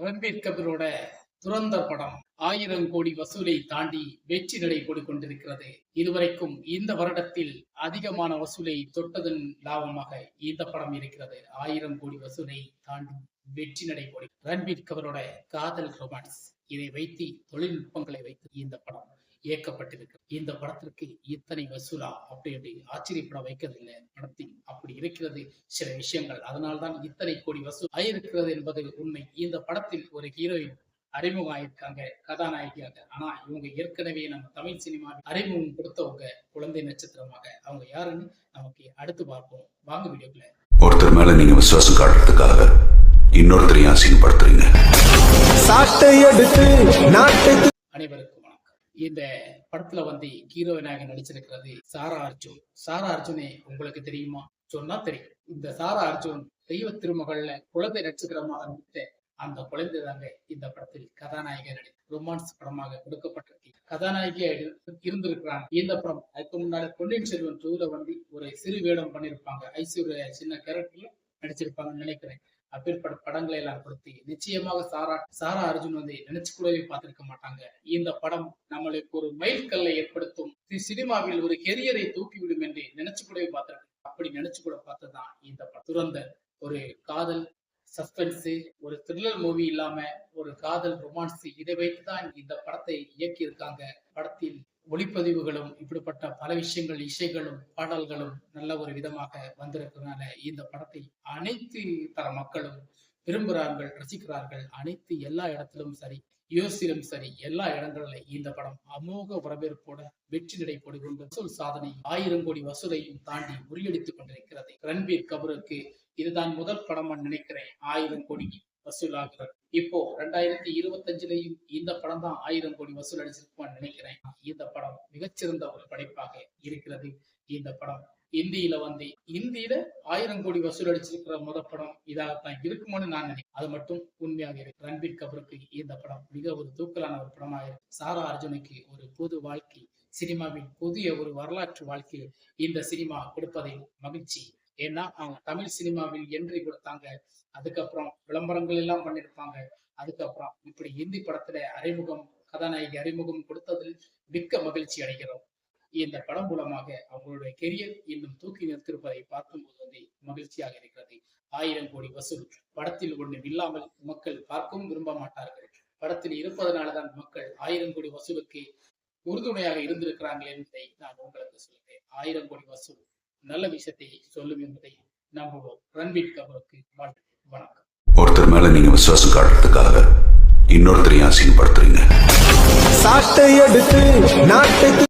ரன்பீர் கபீரோட துறந்த படம் ஆயிரம் கோடி வசூலை தாண்டி வெற்றி நடை கொண்டிருக்கிறது இதுவரைக்கும் இந்த வருடத்தில் அதிகமான வசூலை தொட்டதன் லாபமாக இந்த படம் இருக்கிறது. ஆயிரம் கோடி வசூலை தாண்டி வெற்றி நடை கொடி ரன்பீர் கபரோட காதல் ரொமான்ஸ் இதை வைத்து தொழில்நுட்பங்களை வைத்து இந்த படம் இயக்கப்பட்டிருக்கு. இந்த படத்திற்கு இத்தனை வசூலா அப்படி அப்படி ஆச்சரியப்பட வைக்கிறதில்லை படத்தில் அப்படி இருக்கிறது சில விஷயங்கள். அதனால்தான் இத்தனை கோடி வசூல் ஆயிருக்கிறது என்பது உண்மை. இந்த படத்தில் ஒரு ஹீரோயின் அறிமுகம் ஆயிருக்காங்க கதாநாயகியாக. ஆனா இவங்க ஏற்கனவே நம்ம தமிழ் சினிமாவில் அறிமுகம் கொடுத்தவங்க குழந்தை நட்சத்திரமாக. அவங்க யாருன்னு நமக்கு அடுத்து பார்ப்போம். வாங்க வீடியோக்குள்ள. ஒருத்தர் மேல நீங்க விசுவாசம் காட்டுறதுக்காக இன்னொருத்தரையும் அசிங்கப்படுத்துறீங்க. அனைவருக்கும் இந்த படத்துல வந்து ஹீரோயினாக நடிச்சிருக்கிறது சாரா அர்ஜுன். சாரா அர்ஜுனே உங்களுக்கு தெரியுமா? சொன்னா தெரியும். இந்த சாரா அர்ஜுன் தெய்வ திருமகள்ல குழந்தை நட்சத்திரமா நடித்த அந்த குழந்தை தாங்க இந்த படத்தில் கதாநாயகர் நடி ரொமான்ஸ் படமாக கொடுக்கப்பட்டிருக்கு. கதாநாயகியாக இருந்திருக்கிறாங்க இந்த படம் அதுக்கு முன்னாடி பொன்னியின் செல்வன் டூல வந்து ஒரு சிறு வேடம் பண்ணிருப்பாங்க. ஐஸ்வர்யா சின்ன கேரக்டர்ல நடிச்சிருப்பாங்கன்னு நினைக்கிறேன். அப்பேற்பட்ட படங்களை எல்லாம் கொடுத்து நிச்சயமாக சாரா சாரா அர்ஜுன் வந்து நினைச்சு கூடவே பார்த்திருக்க மாட்டாங்க. இந்த படம் நம்மளுக்கு ஒரு மைல்கல்லை ஏற்படுத்தும். சினிமாவில் ஒரு கெரியரை தூக்கிவிடும் என்று நினைச்சு கூடவே பார்த்திருக்க அப்படி நினைச்சு கூட பார்த்ததுதான் இந்த படம். துறந்த ஒரு காதல் சஸ்பென்ஸ் ஒரு த்ரில்லர் மூவி இல்லாம ஒரு காதல் ரொமான்ஸ் இதை வைத்துதான் இந்த படத்தை இயக்கி இருக்காங்க படத்தில் ஒளிப்பதிவுகளும் இப்படிப்பட்ட பல விஷயங்கள் இசைகளும் பாடல்களும் நல்ல ஒரு விதமாக வந்திருக்கிறதுனால இந்த படத்தை அனைத்து தர மக்களும் விரும்புகிறார்கள் ரசிக்கிறார்கள். அனைத்து எல்லா இடத்திலும் சரி யோசிலும் சரி எல்லா இடங்களிலும் இந்த படம் அமோக வரவேற்போட வெற்றி நடை கொண்டு வசூல் சாதனை ஆயிரம் கோடி வசூலையும் தாண்டி முறியடித்துக் கொண்டிருக்கிறது. ரன்பீர் கபூருக்கு இதுதான் முதல் படமா நினைக்கிறேன். ஆயிரம் கோடி வசூல் ஆகிறது இப்போ ரெண்டாயிரத்தி இருபத்தஞ்சுலயும் இந்த படம் தான் ஆயிரம் கோடி வசூல் அடிச்சிருக்குமான்னு நினைக்கிறேன். இந்த படம் மிகச்சிறந்த ஒரு படைப்பாக இருக்கிறது. இந்த படம் இந்தியில வந்து இந்தியில ஆயிரம் கோடி வசூல் அடிச்சிருக்கிற முத படம் இதாகத்தான் இருக்குமான்னு நான் நினைக்கிறேன். அது மட்டும் உண்மையாக இருக்கு. ரன்பீர் கபூருக்கு இந்த படம் மிக ஒரு தூக்கலான ஒரு படமாக இருக்கு. சாரா அர்ஜுனுக்கு ஒரு புது வாழ்க்கை சினிமாவின் புதிய ஒரு வரலாற்று வாழ்க்கை இந்த சினிமா கொடுப்பதில் மகிழ்ச்சி ஏன்னா அவங்க தமிழ் சினிமாவில் என்ட்ரி கொடுத்தாங்க. அதுக்கப்புறம் விளம்பரங்கள் எல்லாம் பண்ணிருப்பாங்க அதுக்கப்புறம் இப்படி இந்தி படத்துல அறிமுகம் கதாநாயகி அறிமுகம் கொடுத்ததில் மிக்க மகிழ்ச்சி அடைகிறோம். இந்த படம் மூலமாக அவங்களுடைய கெரியர் இன்னும் தூக்கி நிறுத்திருப்பதை பார்க்கும்போது வந்து மகிழ்ச்சியாக இருக்கிறது. ஆயிரம் கோடி வசூல். படத்தில் ஒன்றும் இல்லாமல் மக்கள் பார்க்கவும் விரும்ப மாட்டார்கள். படத்தில் இருப்பதனாலதான் மக்கள் ஆயிரம் கோடி வசூலுக்கு உறுதுணையாக இருந்திருக்கிறார்கள் என்பதை நான் உங்களுக்கு சொல்கிறேன் ஆயிரம் கோடி வசூல். நல்ல விஷயத்தை சொல்லும் என்பதை நம்புவோம் ரன்பீர் கபூருக்கு வணக்கம். ஒருத்தர் மேல நீங்க விசுவாசம் காட்டுறதுக்காக இன்னொருத்தரையும் அசிங்கப்படுத்துறீங்க. சாட்டை எடுத்து